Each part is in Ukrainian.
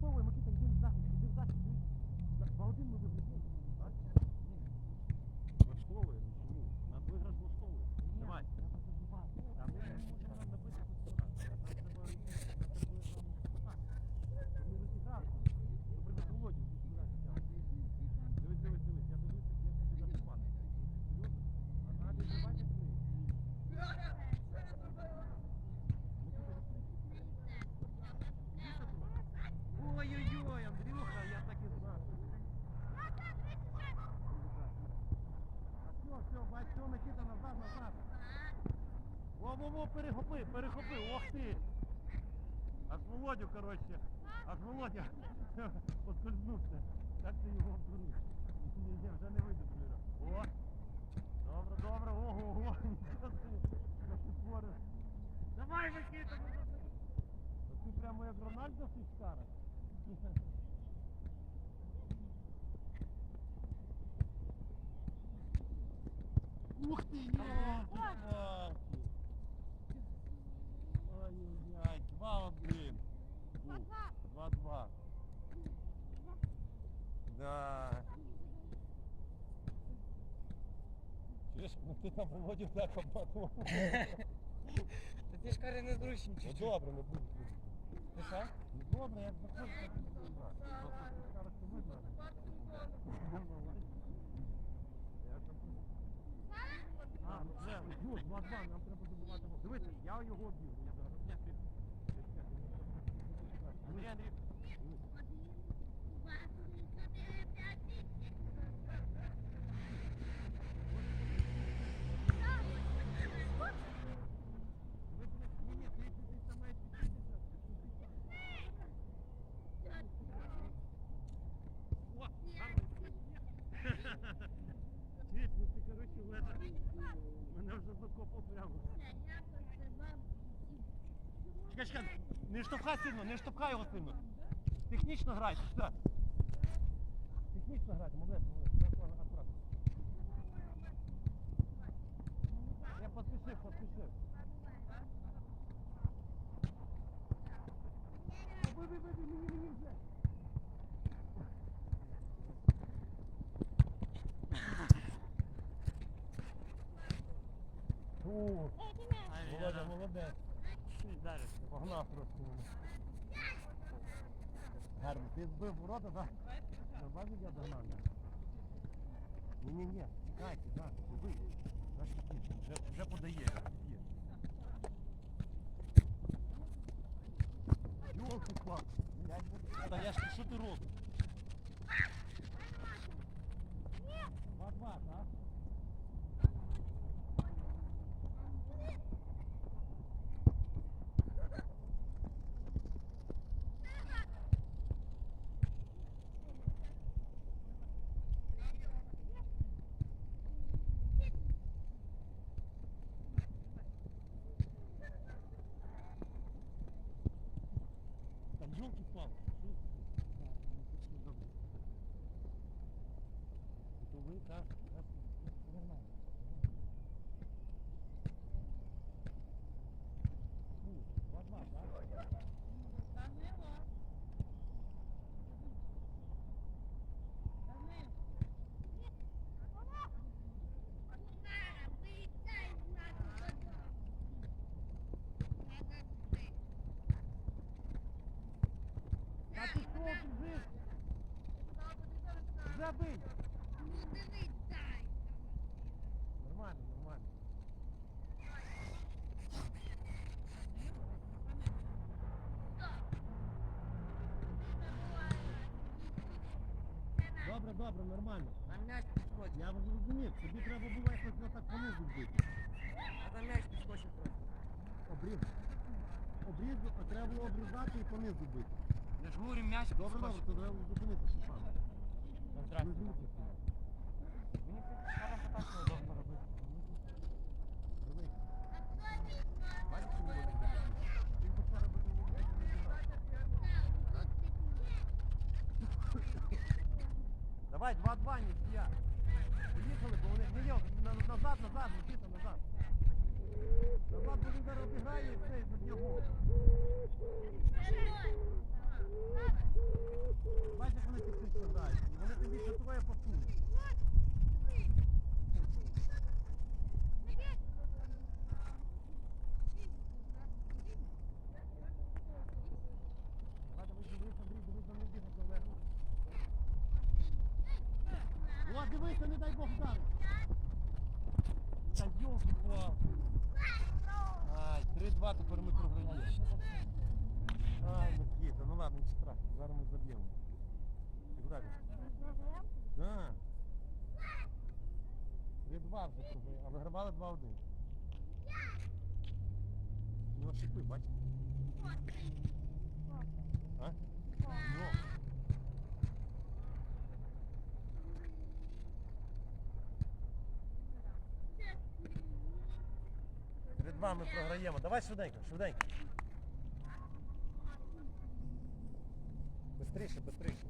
влаштовує, Микита, йди в захист, йди в захист, дивись. На- По один ми виграємо. Так? Влаштовує, ну чому? На виграш влаштовує. Давай. Треба забивати. Там ми не можемо нам набити хоч сто раз. Там треба потребує нам так. Ми розіграли. Наприклад, Володю, звідси туди взяв. Дивись, дивись, дивись. Я дивлюся, як я тобі запати. Серйозно? А зараз відбивати три. Ой-ой-ой, Андрюха, я так і знав. А все, все, бать, все, Микита, назад, назад. Во-во-во, перехопи, перехопи, ох ти. Аж Володю, коротше, аж Володя поскользнувся. Як ти його обдурив? Ні, ні, вже не вийде, Юра. О, добре, добре, ого, ого, нічого ти твориш. Давай, Микита. Та Ти прямо як Рональдо Фіскара. Ух ти, Ну там Володю так обманув. Та ти ж каже незручно Ну чуть-чуть. добре, не буде. Ти що? Ну добре, як заходиш, так і. Просто це видно. Я там А, ну все, ну, 2-2, нам треба добувати гол. Дивися, я його об'їв. Я зараз. Андрій, Андрій. дивись. Дивись, дивись. Ні, ні, ти- ти- ти там маєш відкритися. О, гарний. Світ, ну ти, коротше, в это... Мене вже закопав прямо. Чекай, чекай, не штовхай сильно, не штовхай його сильно. Технічно грайте, все. Технічно грайте, молодець, молодець. Так, ладно, акуратно. Я поспішив, поспішив. Вибий, вибий, мені, мені. Фу, Володя, молодець. Погнав трошки мене. Гарно. Ти збив ворота, так? На базі я догнав. Ні-ні-ні, чекайте, так, ви. Вже, вже подає. Йолки пак. Та я ж що ти робиш? Два-два, так? Там елки-палки. Это вы так? так, Нормально. Ну, два-два, да? Та ти що біжиш? Забий! Нормально, нормально. Добре, добре, нормально. Там м'яч підскочив. Я зрозумів, тобі треба було якось на так понизу бити. А там м'яч підскочив просто. Обріз. Обріз, треба було обрізати і понизу бити. Я ж говорю, м'яч Добре, добре, то треба зупинитися саме. Здравствуйте. Не змусив тебе. Мені це зараз так неудобно робити. Дивись. Бачиш, що Володя робить? Він би зараз би Володя не зіграв. Давай, 2-2, нічия. Поїхали, бо вони... Ні, ні, на- назад, назад, Микита, назад. Назад, бо він зараз обіграє і все, і заб'є гол. дай Бог вдарить. Та йолки палки Ай, 3-2 тепер ми програємо. Ай, Микита, ну ладно, нічого страшного, зараз ми заб'ємо. Ти куди? ти? Так. 3-2 вже програє, а вигравали 2-1. У нього шипи, бачите? Перед ми програємо. Давай швиденько, швиденько. Бистріше, бистріше.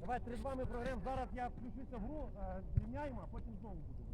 Давай 3-2 ми програємо. Зараз я включуся в гру, е, зрівняємо, а потім знову. Добре?